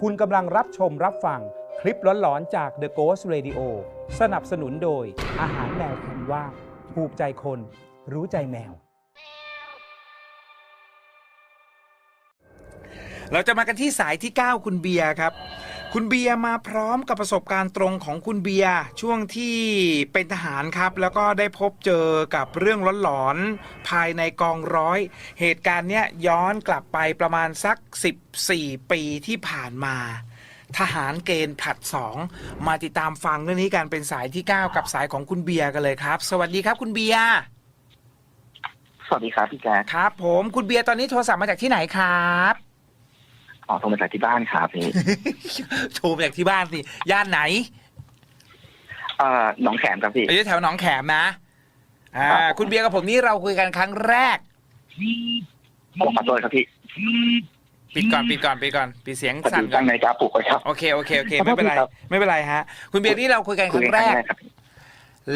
คุณกำลังรับชมรับฟังคลิปหลอนๆจาก The Ghost Radio สนับสนุนโดย อาหารแมวคุณว่าถูกใจคน รู้ใจแมว เราจะมากันที่สายที่ 9 คุณเบียร์ครับ คุณเบียร์มาพร้อมกับประสบการณ์ตรงของคุณเบียร์ช่วงที่เป็นทหารครับ แล้วก็ได้พบเจอกับเรื่องหลอนๆภายในกองร้อย เหตุการณ์เนี้ยย้อนกลับไปประมาณสัก 14 ปีที่ผ่านมา ทหารเกณฑ์ผลัดสองมาติดตามฟังเรื่องนี้กันเป็นสายที่ 9 กับสายของคุณเบียร์กันเลยครับ สวัสดีครับคุณเบียร์สวัสดีครับพี่แจ๊คครับ ผมคุณเบียร์ตอนนี้โทรศัพท์มาจากที่ไหนครับ ออกโทรมาจากที่บ้านครับพี่โทรมาจากที่บ้านสิ ย่านไหนเอ่อหนองแขมครับพี่ อยู่แถวหนองแขมนะอ่าครับ คุณเบียร์กับผมนี่เราคุยกันครั้งแรก ผมขอโทษครับพี่ปิดก่อนปิดก่อนปิดก่อนปิดเสียงพอสั่ดีนก่อตั้นงในาฬิกาปลุกไว้ครับ โอเคโอเคโอเคขอโทไม่ษเป็นไรครับ ไม่เป็นไรฮะ คุณเบียร์นี่เราคุยกันคคุยรั้งกันแรครั้งก แรกครับ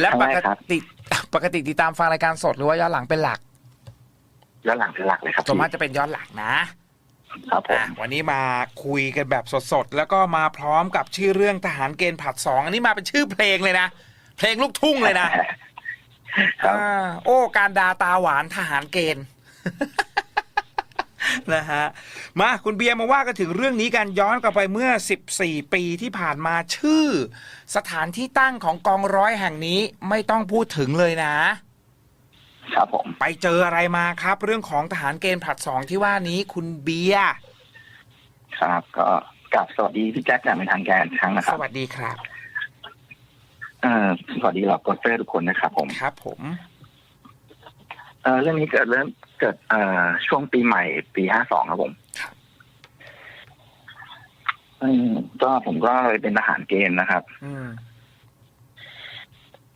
และครั้ปงแรกกครับ ติปกติติดตามฟังรายการสดหรือว่าย้อนหลังเป็นหลักย้อนหลังเป็นหลักเลยครับส่วนพี่มากจะเป็นย้อนหลังนะ ครับผม อะวันนี้มาคุยกันแบบสดๆ แล้วก็มาพร้อมกับชื่อเรื่องทหารเกณฑ์ผัดสองอันนี้มาเป็นชื่อเพลงเลยนะ เพลงลูกทุ่งเลยนะครับ อ่าโอ้การดาตาหวานทหารเกณฑ์ นะฮะมาคุณเบียร์มาว่ากันถึงเรื่องนี้กันย้อนกลับไปเมื่อ 14 ปีที่ผ่านมาชื่อ สถานที่ตั้งของกองร้อยแห่งนี้ไม่ต้องพูดถึงเลยนะ ครับผม ไปเจออะไรมาครับ เรื่องของทหารเกณฑ์ผลัดสองที่ว่านี้คุณเบียร์ครับ ก็กลับสวัสดีพี่แจ๊คอย่างเป็นทางการอีกครั้งนะคสรับวัสดีครับ เอ่อสวัสดีเหล่าโกสเตอร์ทุกคนนะครับผมครับ ผม เอ่อเรื่องนี้เกิดเริ่มเกิดเอ่อช่วงปีใหม่ปีห้าสองครับผมอืมก็ผมก็เลยเป็นทหารเกณฑ์นะครับ อืม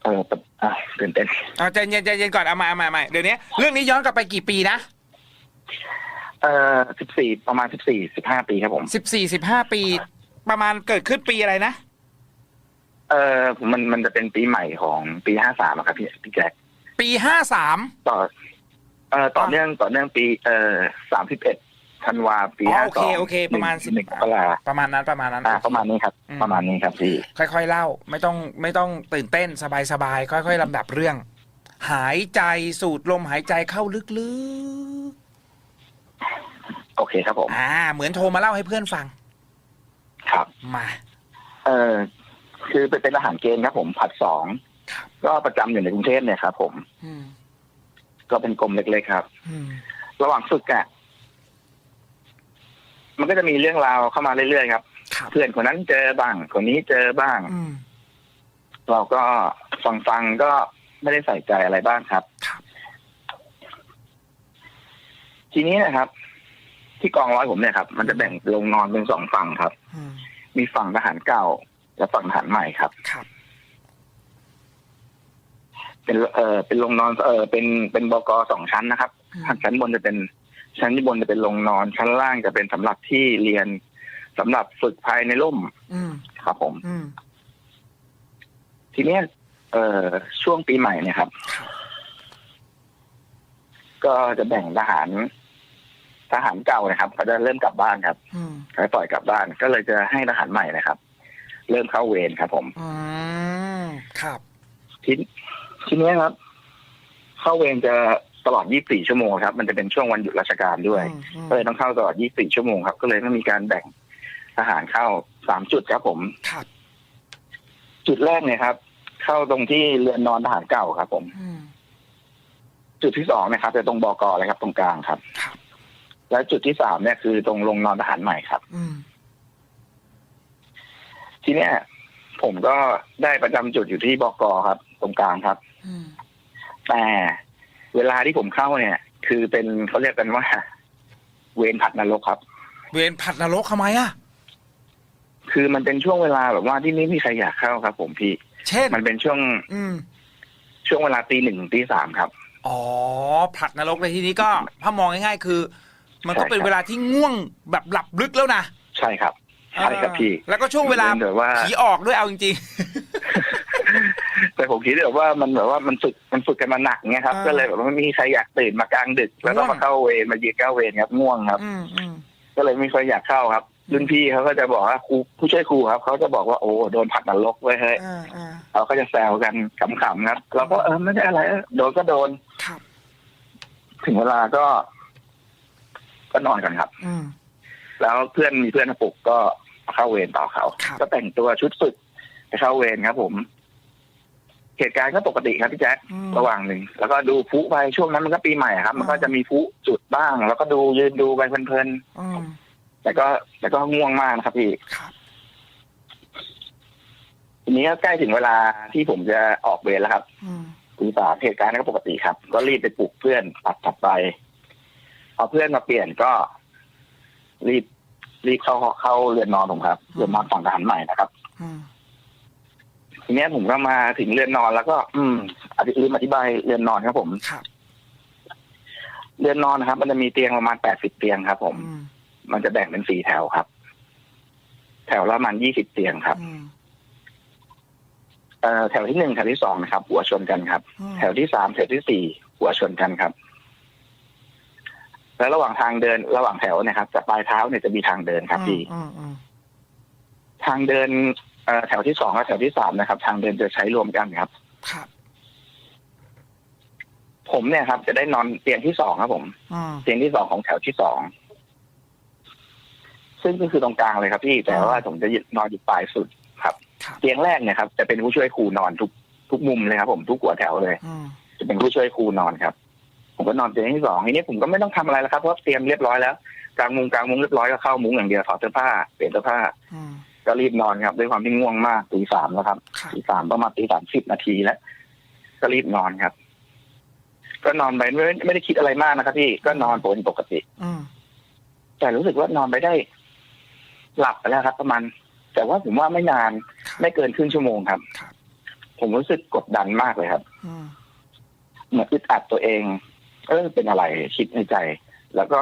เออแต่ อ่าตื่นเต้นเอาใจเย็นใจเย็นก่อนเอามาเอามาเอามาเดี๋ยวนี้เรื่องนี้ย้อนกลับไปกี่ปีนะเอ่อสิบสี่ประมาณสิบสี่สิบห้าปีครับผมสิบสี่สิบห้าปี ประมาณเกิดขึ้นปีอะไรนะเออมันมันจะเป็นปีใหม่ของปีห้าสามครับพี่พี่แจ็คปีห้าสามต่อเอ่อต่อเนื่องต่อเนื่องปีเอ่อสามสิบเอ็ด ธันวาปีอ๋อห้าโอสเคองโอเค ประมาณสิบหนึ่งมกราประมาณนั้นประมาณนั้นอ่าประมาณนี้ครับ อืมประมาณนี้ครับพี่ ค่อยๆเล่า ไม่ต้องไม่ต้องตื่นเต้นสบายสบายๆค่อย ๆลำดับเรื่อง หายใจสูดลมหายใจเข้าลึกโอเคครับผม ๆอ่า เหมือนโทรมาเล่าให้เพื่อนฟังครับ มา เออคือเป็นเป็นทหารเกณฑ์ครับผมผัดสองครับ ก็ประจำอยู่ในกรุงเทพเนี่ยครับผมอืมก็เป็นกรมเล็กๆครับ อืมระหว่างฝึกอะ มันก็จะมีเรื่องราวเข้ามาเรื่อยๆครับ ครับเพื่อนคนนั้นเจอบ้างคนนี้เจอบ้าง อืมเราก็ฟังฟังๆก็ไม่ได้ใส่ใจอะไรบ้างครับ ครับ ทีนี้นะครับ ที่กองร้อยผมเนี่ยครับ มันจะแบ่งลงนอนเป็นสองฝั่งครับ อืมมีฝั่งทหารเก่า และฝั่งทหารใหม่ครับ ครับเป็นเออเป็นลงนอนเออเป็นเป็นบกสองชั้นนะครับอืมชั้นบนจะเป็น ชั้นที่บนจะเป็นลงนอน ชั้นล่างจะเป็นสำหรับที่เรียนสำหรับฝึกภายในร่มอืมครับผมอืมทีเนี้ยเอ่อช่วงปีใหม่เนี่ยครับครับ ก็จะแบ่งทหารทหารเก่านะครับเขาจะเริ่มกลับบ้านครับอืมเขาปล่อยกลับบ้าน ก็เลยจะให้ทหารใหม่นะครับ เริ่มเข้าเวรครับ ผมอืมครับทีทีเนี้ยครับ เข้าเวรจะ ตลอด 24 ชั่วโมงครับ มันจะเป็นช่วงวันหยุดราชการด้วยอืมอืมก็เลยต้องเข้าตลอด 24 ชั่วโมงครับ ก็เลยต้องมีการแบ่งทหารเข้าสามจุดครับผมครับจุดแรกเนี่ยครับ เข้าตรงที่เรือนนอนทหารเก่าครับ ผมอืมจุดที่สองนะครับจะตรงบกเลยครับ ตรงกลางครับครับแล้วจุดที่สามเนี่ยคือตรงลงนอนทหารใหม่ครับอืมทีเนี้ยผมก็ได้ประจำจุดอยู่ที่บกครับ ตรงกลางครับอืมแต่ เวลาที่ผมเข้าเนี่ย คือเป็นเขาเรียกกันว่า เวรผัดนรกครับ เวรผัดนรกทำไมอะ คือมันเป็นช่วงเวลาแบบว่าที่ไม่มีใครอยากเข้าครับ ผมพี่ เช่น มันเป็นช่วง อืม ช่วงเวลาตีหนึ่งตีสามครับ อ๋อผลัดนรกในที่นี้ก็ถ้ามองง่ายๆคือ มันก็เป็นใช่ครับเวลาที่ง่วงแบบหลับลึกแล้วนะใช่ครับใช่ครับพี่ แล้วก็ช่วงเวลามันแบบว่า ผีออกด้วยเอาจริง แต่ผมคิดแบบว่ามันแบบว่ามันฝึกมันฝึกกันมาหนักเงี้ยครับอ่าก็เลยแบบว่าไม่มีใครอยากตื่นมากลางดึก แล้วก็ง่วงมาเข้าเวรมายืนเข้าเวรครับง่วงครับๆอืมอืมก็เลยไม่ค่อยอยากเข้าครับรุ่นพี่เขาก็จะบอกว่าครูผู้ช่วยครูครับเขาจะบอกว่าโอ้โดนผลักนรกไว้ยเฮ้ยอ่าอ่าเขาก็จะแซวกันขำๆครับเราก็เออไม่ได้อะไรเออโดนก็โดนครับถึงเวลาก็ ก็นอนกันครับอืมแล้วเพื่อนมีเพื่อนมาปลุกก็เข้าเวรต่อเขาครับก็แต่งตัวชุดฝึกไปเข้าเวรครับ ผม เหตุการณ์ก็ปกติครับพี่แจ๊คอืม ระหว่างหนึ่งแล้วก็ดูพลุไปช่วงนั้นมันก็ปีใหม่ครับ มันก็จะมีพลุจุดบ้าง แล้วก็ดูยืนดูไปเพลินอืมๆแต่ก็แต่ก็ง่วงมากนะครับพี่ ครับ ทีนี้ก็ใกล้ถึงเวลาที่ผมจะออกเวรแล้วครับ อืมตีสามเหตุการณ์ก็ปกติครับ ก็รีบไปปลุกเพื่อนตัดถัดไปเอาเพื่อนมาเปลี่ยนก็ รีบรีบเข้าเข้าเรือนนอนผมครับเรือนนอนฝั่งทหารใหม่นะครับ อืม ทีเนี้ยผมก็มาถึงเรือนนอนแล้วก็ อืมอธิลืมอธิบายเรือนนอนครับผม ครับเรือนนอนนะครับ มันจะมีเตียงประมาณแปดสิบเตียงครับ ผม อืมมันจะแบ่งเป็นสี่แถวครับ แถวละประมาณยี่สิบเตียงครับอืมเอ่อแถวที่หนึ่งแถวที่สองนะครับ หัวชนกันครับ อืมแถวที่สามแถวที่สี่หัวชนกันครับ แล้วระหว่างทางเดินระหว่างแถวเนะครับจากปลายเท้าเนี่ยจะมีทางเดินครับพี่ อืมอืมทางเดินเอ่อ แถวที่สองกับแถวที่สามนะครับ ทางเดินจะใช้รวมกันครับ ครับ ผมเนี่ยครับ จะได้นอนเตียงที่สองครับผมอืมเตียงที่สองของแถวที่สองซึ่งก็คือตรงกลางเลยครับพี่แต่ว่าผมจะนอนอยู่ปลายสุดครับครับเตียงแรกเนี่ยครับ จะเป็นผู้ช่วยครูนอนทุกทุกมุมเลยครับ ผมทุกหัวแถวเลยอืมจะเป็นผู้ช่วยครูนอนครับ ผมก็นอนเตียงที่สองทีนี้ผมก็ไม่ต้องทำอะไรแล้วครับเพราะเตรียมเรียบร้อยแล้วกลางมุงกลางมุงเรียบร้อยก็เข้ามุงอย่างเดียวถอดเสื้อผ้าเปลี่ยนเสื้อผ้าอืม ก็รีบนอนครับ ด้วยความที่ง่วงมากตีสามแล้วครับครับตีสามประมาณตีสามสิบนาทีแล้ว ก็รีบนอนครับ ก็นอนไปไม่ไม่ได้คิดอะไรมากนะครับพี่ก็นอนปกติปกติอืมแต่รู้สึกว่านอนไปได้ หลับไปแล้วครับ ประมาณแต่ว่าผมว่าไม่นานครับไม่เกินครึ่งชั่วโมงครับครับ ผมรู้สึกกดดันมากเลยครับอืมเหมือนอึดอัดตัวเองเออเป็นอะไรคิดในใจ แล้วก็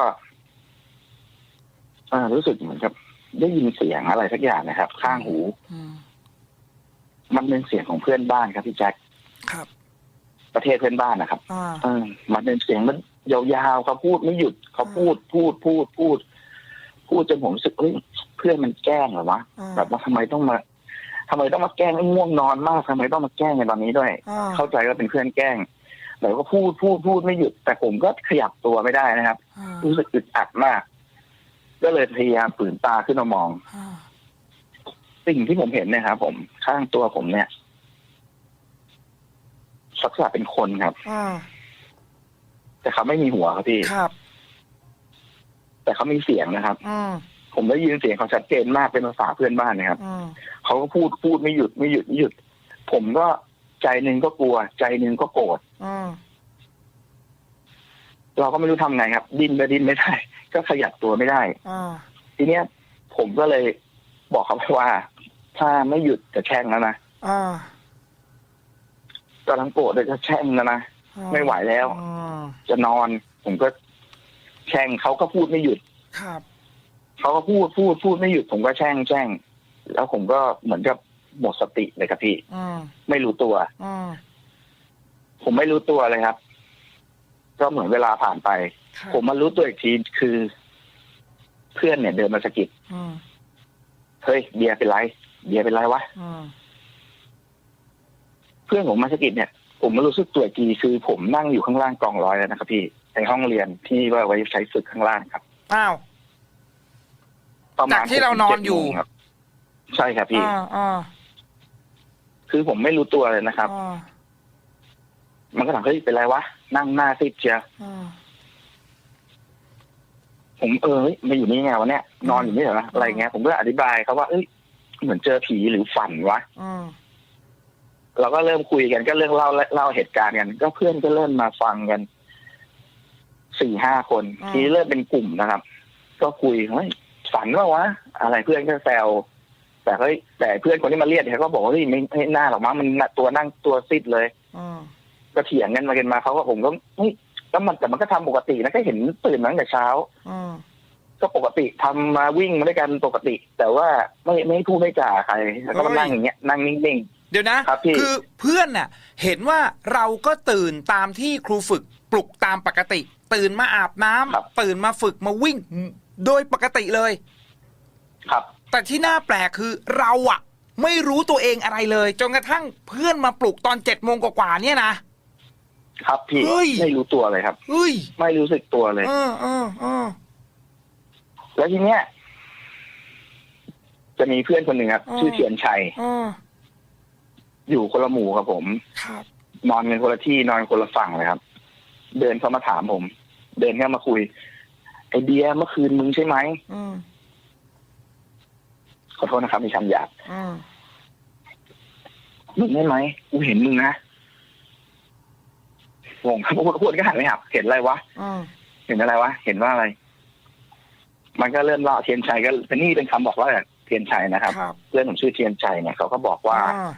เออรู้สึกเหมือนกับ ได้ยินเสียงอะไรสักอย่างนะครับ ข้างหู อืมมันเป็นเสียงของเพื่อนบ้านครับพี่แจ็คครับ ประเทศเพื่อนบ้านนะครับ อ่า เออมันเป็นเสียงมันยาวๆเขาพูดไม่หยุดเขาพูดพูดพูดพูด พูดจนผมรู้สึกเฮ้ยเพื่อนมันแกล้งเหรอวะอ่า แบบว่าทำไมต้องมาทำไมต้องมาแกล้งไอ้ง่วงนอนมากทำไมต้องมาแกล้งในตอนนี้ด้วย อ่าเข้าใจว่าเป็นเพื่อนแกล้งแต่ก็พูดพูดพูดไม่หยุด แต่ผมก็ขยับตัวไม่ได้นะครับ อ่ารู้สึกอึดอัดมาก ก็เลยพยายามฝืนตาขึ้นมามองอ่าสิ่งที่ผมเห็นเนี่ยครับผมข้างตัวผมเนี่ยลักษณะเป็นคนครับอ่าแต่เขาไม่มีหัวครับพี่ครับ แต่เขามีเสียงนะครับอืมผมได้ยินเสียงเขาชัดเจนมากเป็นภาษาเพื่อนบ้านนะครับอืมเขาก็พูดพูดไม่หยุดไม่หยุดไม่หยุด ผมก็ใจหนึ่งก็กลัว ใจหนึ่งก็โกรธอืม เราก็ไม่รู้ทำไงครับ ดิ้นไปดิ้นไม่ได้ ก็ขยับตัวไม่ได้อ่าทีเนี้ยผมก็เลยบอกเขาไปว่า ถ้าไม่หยุดจะแช่งแล้วนะอ่ากำลังโกรธเลยจะแช่งแล้วนะอ่าไม่ไหวแล้วอืมจะนอน ผมก็แช่งเขาก็พูดไม่หยุดครับเขาก็พูดพูดพูดไม่หยุด ผมก็แช่งแช่งแล้วผมก็เหมือนกับหมดสติเลยครับพี่อืมไม่รู้ตัวอืมผมไม่รู้ตัวเลยครับ ก็เหมือนเวลาผ่านไปครับผมมารู้ตัวอีกทีคือ เพื่อนเนี่ยเดินมาสะกิดอืมเฮ้ยเบียร์เป็นไรเบียร์เป็นไรวะอืมเพื่อนผมมาสะกิดเนี่ย ผมมารู้สึกตัวอีกทีคือ ผมนั่งอยู่ข้างล่างกองร้อยแล้วนะครับพี่ในห้องเรียนที่ว่าไว้ใช้ฝึกข้างล่างครับอ้าวประมาณจากที่เรานอนอยู่หกถึงเจ็ดโมงครับ ใช่ครับพี่อ่าอ่าคือผมไม่รู้ตัวเลยนะครับอ่ามันก็ถามเฮ้ยเป็นไรวะ นั่งหน้าซีดเชียวอ่าผมเออเฮ้ยมาอยู่นี่ไงวะเนี่ยนอนอยู่นี่เหรอนะอะไรเงี้ยผมก็อธิบายเขาว่าเอ้ยเหมือนเจอผีหรือฝันวะอืมเราก็เริ่มคุยกันก็เรื่องเล่าเล่าเหตุการณ์กัน ก็เพื่อนก็เริ่มมาฟังกันสี่ห้าคนอืมทีนี้เริ่มเป็นกลุ่มนะครับ ก็คุยเฮ้ยฝันว่าวะอะไรเพื่อนก็แซวแต่เฮ้ยแต่เพื่อนคนที่มาเรียกเนี่ยเขาก็บอกว่าเฮ้ยไม่ไม่น่าหรอกมั้งมันตัวนั่งตัวซิดเลย อืม ก็เถียงกันมากันมาเขาก็ผมก็เฮ้ยแล้วมันแต่มันก็ทำปกตินะก็เห็นตื่นมาตั้งแต่เช้าอืมก็ปกติทำมาวิ่งมาด้วยกันปกติ แต่ว่าไม่ไม่พูดไม่จ่าใครแล้วก็มานั่งอย่างเงี้ยนั่งนิ่งเดี๋ยวนะครับพี่คือเพื่อนน่ะ เห็นว่าเราก็ตื่นตามที่ครูฝึกปลุกตามปกติ ตื่นมาอาบน้ำครับตื่นมาฝึกมาวิ่งโดยปกติเลย ครับ แต่ที่น่าแปลกคือเราอะไม่รู้ตัวเองอะไรเลย จนกระทั่งเพื่อนมาปลุกตอนเจ็ดโมงกว่าๆเนี่ยนะ ครับพี่เฮ้ย ไม่รู้ตัวเลยครับ เฮ้ยไม่รู้สึกตัวเลยเออเออเออแล้วทีเนี้ยจะมีเพื่อนคนหนึ่งครับอ๋อชื่อเทียนชัยเอออยู่คนละหมู่ครับผม ครับนอนกันคนละที่นอนคนละฝั่งเลยครับ เดินเข้ามาถามผม เดินเข้ามาคุย ไอเดียเมื่อคืนมึงใช่ไหมอืมขอโทษนะครับมีคำหยาบอืมมึงได้ไหมกูเห็นมึงนะ งงครับพูดก็หันไปหาเห็นอะไรวะอืมเห็นอะไรวะเห็นว่าอะไร มันก็เริ่มเล่าเทียนชัยก็เป็นนี่เป็นคำบอกว่าเทียนชัยนะครับครับเพื่อนผมชื่อเทียนชัยเนี่ยเขาก็บอกว่าอ่า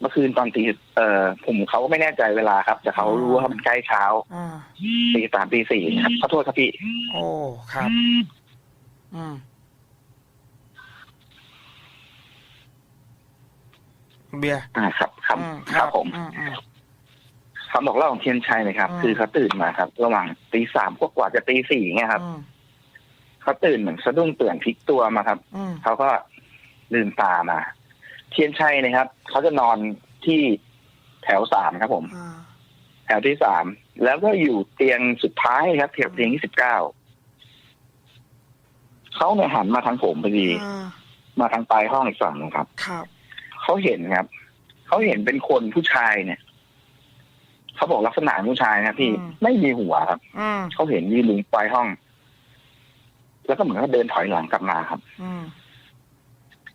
เมื่อคืนตอนตีเอ่อผมเขาก็ไม่แน่ใจเวลาครับ แต่เขารู้ว่ามันใกล้เช้าอ่าตีสามตีสี่ครับขอโทษครับพี่ โอ้ครับอืมเบียร์อ่าครับ ครับอืครับผมอืมอืม คำบอกเล่าของเทียนชัยนะครับ อืม คือเขาตื่นมาครับ ระหว่างตีสามกว่าๆจะตีสี่เนี่ยครับอืมเขาตื่นเหมือนสะดุ้งตื่นพลิกตัวมาครับ อืมเขาก็ลืมตามา เทียนชัยนะครับ เขาจะนอนที่แถวสามครับผม อ่าแถวที่สามแล้วก็อยู่เตียงสุดท้ายครับเตียงเตียงที่สิบเก้าเขาเนี่ยหันมาทางผมพอดี อ่ามาทางปลายห้องอีกฝั่งหนึงครับ ครับ เขาเห็นครับ เขาเห็นเป็นคนผู้ชายเนี่ย เขาบอกลักษณะผู้ชายนะพี่ไม่มีหัวครับอืมเขาเห็นยืนอยู่ปลายห้อง แล้วก็เหมือนกับเดินถอยหลังกลับมาครับอืม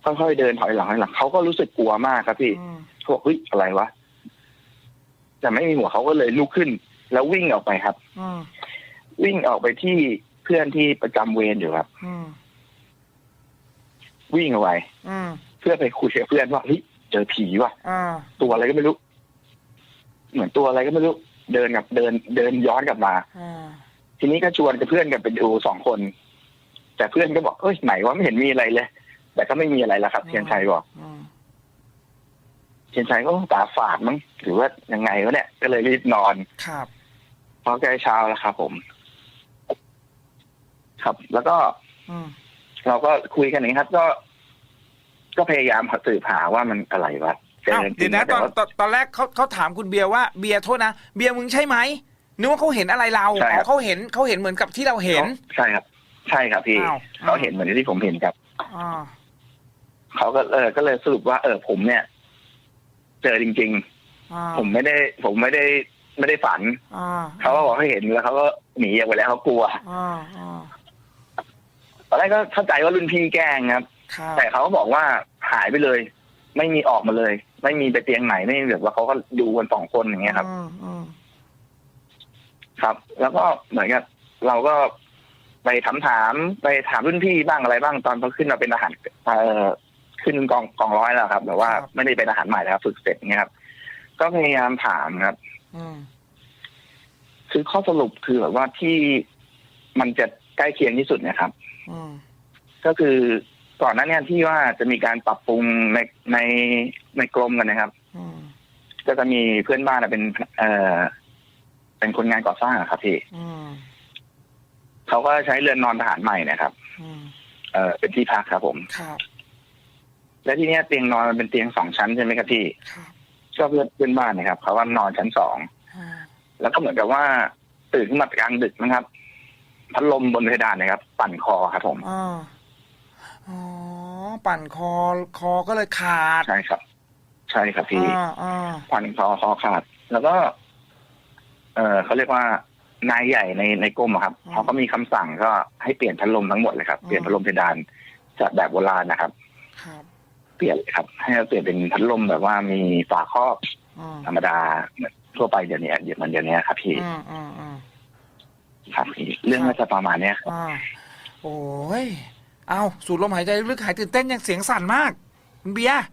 ค่อยๆเดินถอยหลังถอยหลังเขาก็รู้สึกกลัวมากครับพี่อืมเขาบอกเฮ้ยอะไรวะแต่ไม่มีหัวเขาก็เลยลุกขึ้น แล้ววิ่งออกไปครับ อืมวิ่งออกไปที่เพื่อนที่ประจำเวรอยู่ครับ อืมวิ่งเอาไว้อืมเพื่อไปคุยกับเพื่อนว่าเฮ้ยเจอผีว่ะ อ่าตัวอะไรก็ไม่รู้ เหมือนตัวอะไรก็ไม่รู้เดินกับเดินเดินย้อนกลับมาอ่าทีนี้ก็ชวนกับเพื่อนกันไปดูสองคน แต่เพื่อนก็บอกเอ้ยไหนว่าไม่เห็นมีอะไรเลย แต่ก็ไม่มีอะไรแล้วครับเทียนชัยบอกอืมเทียนชัยก็ตาฝาดมั้งหรือว่ายังไงวะเนี่ยก็เลยรีบนอนครับเพราะใกล้เช้าแล้วครับผม ครับ แล้วก็อืมเราก็คุยกันอย่างนี้ครับ ก็ ก็พยายามสืบหาว่ามันอะไรวะ จอ้าวจริงๆเดี๋ยวนะตแต่อนว่าตอนตอนแรกเขาเขาถามคุณเบียร์ว่าเบียร์โทษนะเบียร์มึงใช่ไหมนึกว่าเขาเห็นอะไรเราใช่ครับอ๋อเขาเห็นเขาเห็นเหมือนกับที่เราเห็นใช่ครับ ใช่ครับพี่อ้าวเขาเห็นเหมือนที่ผมเห็นครับอ่าเขาก็เออก็เลยสรุปว่า เออผมเนี่ย เจอจริงอ่าๆผมไม่ได้ ผมไม่ได้ไม่ได้ฝันอ่าเขาก็บอกให้เห็นแล้วเขาก็หนีออกไปแล้วเขากลัวอ่าอ่าตอนแรกก็เข้าใจว่ารุ่นพี่แกล้งครับครับแต่เขาก็บอกว่าหายไปเลย ไม่มีออกมาเลย ไม่มีไปเตียงไหนไม่มีแบบว่าเขาก็ดูกันสองคนอย่างเงี้ยครับ อืมอืมครับ แล้วก็เหมือนกับเราก็ไปถามถามไปถามรุ่นพี่บ้างอะไรบ้างตอนเขาขึ้นมาเป็นทหารเอ่อขึ้นกองกองร้อยแล้วครับแต่ว่าไม่ได้เป็นทหารใหม่แล้วฝึกเสร็จเงี้ยครับ ก็พยายามถามครับ อืมคือข้อสรุปคือแบบว่าที่มันจะใกล้เคียงที่สุดเนะครับ อืมก็คือ ก่อนหน้านี้ที่ว่าจะมีการปรับปรุงในในในกรมกันนะครับ อืมก็จะมีเพื่อนบ้านอะเป็นเอ่อเป็นคนงานก่อสร้างอะครับพี่อืมเขาก็ใช้เรือนนอนทหารใหม่นะครับอืมเอ่อเป็นที่พักครับผม ครับและที่เนี้ยเตียงนอนมันเป็นเตียงสองชั้นใช่ไหมครับพี่ครับก็เพื่อนเพื่อนบ้านนะครับเขาว่านอนชั้นสอง อ่าแล้วก็เหมือนกับว่าตื่นขึ้นมากลางดึกนะครับ พัดลมบนเพดานนะครับ ปั่นคอครับผม อ่า อ๋อ ปั่นคอคอก็เลยขาด ใช่ครับ ใช่ครับพี่อ่าอ่าปั่นคอคอขาด แล้วก็ เออเขาเรียกว่านายใหญ่ในในกรมอะครับเขาก็มีคำสั่งก็ให้เปลี่ยนพัดลมทั้งหมดเลยครับเปลี่ยนพัดลมเพดานจากแบบโบราณนะครับ ครับเปลี่ยนเลยครับ ให้เราเปลี่ยนเป็นพัดลมแบบว่ามีฝาครอบอืมธรรมดาเหมือนทั่วไปเดี๋ยวนี้เดี๋ยวมันเดี๋ยวนี้ครับพี่อืมอืมอืม ครับพี่เรื่องน่าจะประมาณเนี้ยครับ อ่าโอ้ย เอาสูดลมหายใจลึกๆหายตื่นเต้นยังเสียงสั่นมากคุณเบียร์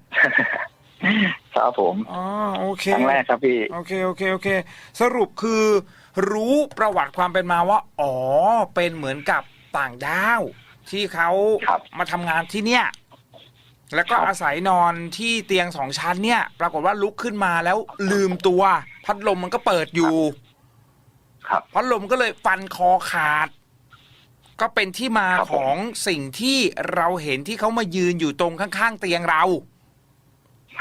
ครับผมอ๋อโอเคครั้งแรกครับพี่ โอเคโอเคโอเค สรุปคือรู้ประวัติความเป็นมาว่า อ๋อ เป็นเหมือนกับต่างด้าว ที่เขาครับมาทำงานที่เนี่ย แล้วก็ครับ อาศัยนอนที่เตียงสองชั้นเนี่ย ปรากฏว่าลุกขึ้นมาแล้วลืมตัว พัดลมมันก็เปิดอยู่ ครับ พัดลมก็เลยฟันคอขาด ก็เป็นที่มาครับขผมองสิ่งที่เราเห็นที่เขามายืนอยู่ตรงข้างๆเตียงเรา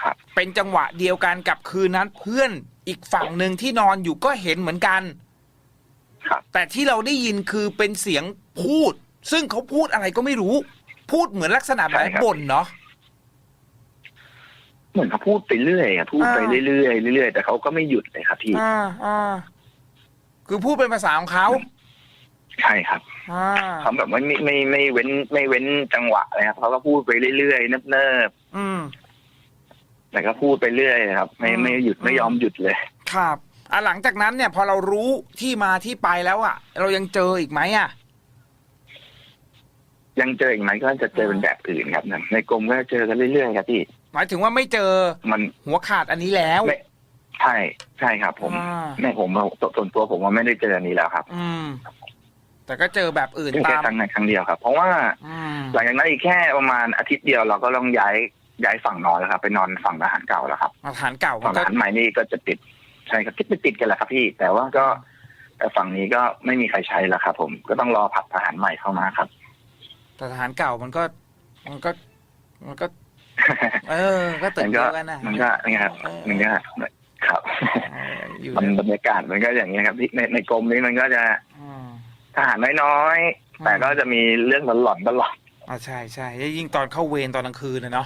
ครับ เป็นจังหวะเดียวกันกับคืนนั้นเพื่อนอีกฝั่งหนึ่งที่นอนอยู่ก็เห็นเหมือนกัน ครับ แต่ที่เราได้ยินคือเป็นเสียงพูด ซึ่งเขาพูดอะไรก็ไม่รู้ พูดเหมือนลักษณะแบบใช่ครับ บ่นเนาะ เหมือนเขาพูดไปเรื่อยอะพูดไปอ่าเรื่อยๆเรื่อยๆแต่เขาก็ไม่หยุดเลยครับพี่อ่าอ่าคือพูดเป็นภาษาของเขา ใช่ครับอ่า เขาแบบไม่ไม่ไม่ไม่เว้นไม่เว้นจังหวะเลยครับเขาก็พูดไปเรื่อยๆเนิบอืมๆแต่ก็พูดไปเรื่อยครับ ไม่อืมไม่หยุดไม่ยอมหยุดเลย ครับอะหลังจากนั้นเนี่ย พอเรารู้ที่มาที่ไปแล้วอะ เรายังเจออีกไหมอะยังเจออีกไหมก็จะเจอเป็นแบบอื่นครับในกรมก็เจอกันเรื่อยๆครับพี่หมายถึงว่าไม่เจอมันหัวขาดอันนี้แล้วไม่ใช่ใช่ครับ ผมอ่าในผมส่วนตัวผมว่าไม่ได้เจออันนี้แล้วครับ อืม แต่ก็เจอแบบอื่นเพียงแค่ตามครั้งในครั้งเดียวครับ เพราะว่าอืมหลังจากนั้นอีกแค่ประมาณอาทิตย์เดียวเราก็ต้องย้ายย้ายฝั่งนอนแล้วครับไปนอนฝั่งทหารเก่าแล้วครับอาหารเก่ามัฝั่นงทก็ หารใหม่นี่ก็จะติดใช่ครับติดติดกันแหละครับพี่ แต่ว่าก็แต่ฝั่งนี้ก็ไม่มีใครใช้แล้วครับ ผมก็ต้องรอผัดทหารใหม่เข้ามาครับ แต่ทหารเก่ามันก็ มันก็ มันก็ เออ ก็ตื่มันนเดีก็ยวกันนะมันก็นี่ครับเออมันก็ครับ เอออยู่มันในบรรยากาศมันก็อย่างนี้ยครับที่ในในกรมนี้มันก็จะอืม ทหารน้อยอืมๆแต่ก็จะมีเรื่องหลอนๆตลอดอ่าใช่ใช่ยิ่งตอนเข้าเวรตอนกลางคืนนะเนาะ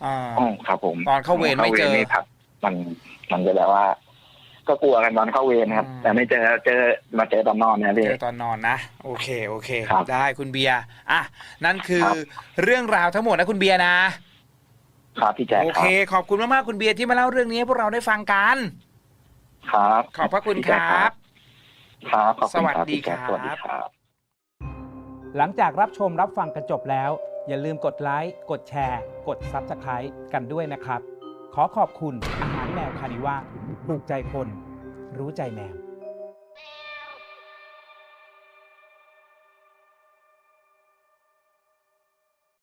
อ่าอ๋อครับ ผมตอนเข้าเวรไม่เจอข้านี่ผัดมันมันจะแบบว่า ก็กลัวกันตอนเข้าเวรนะครับอืมแต่ไม่เจอเจอมาเจอตอนนอนนะพี่เจอตอนนอนนะโอเคโอเคครับได้คุณเบียร์อะนั่นคือครับเรื่องราวทั้งหมดนะคุณเบียร์นะครับพี่แจ๊คโอครัเคบขอบคุณมากๆคุณเบียร์ที่มาเล่าเรื่องนี้ให้พวกเราได้ฟังกัน ครับ ขอบพระคุณพี่คแจ๊รับ ครับขอบคุณสวัสครับดีพี่แจ๊คครับสวัสดีครับหลังจากรับชมรับฟังกันจบแล้ว อย่าลืมกดไลค์ กดแชร์ กด Subscribe กันด้วยนะครับ ขอขอบคุณอาหารแมวคานิว่าถูกใจคน รู้ใจแมว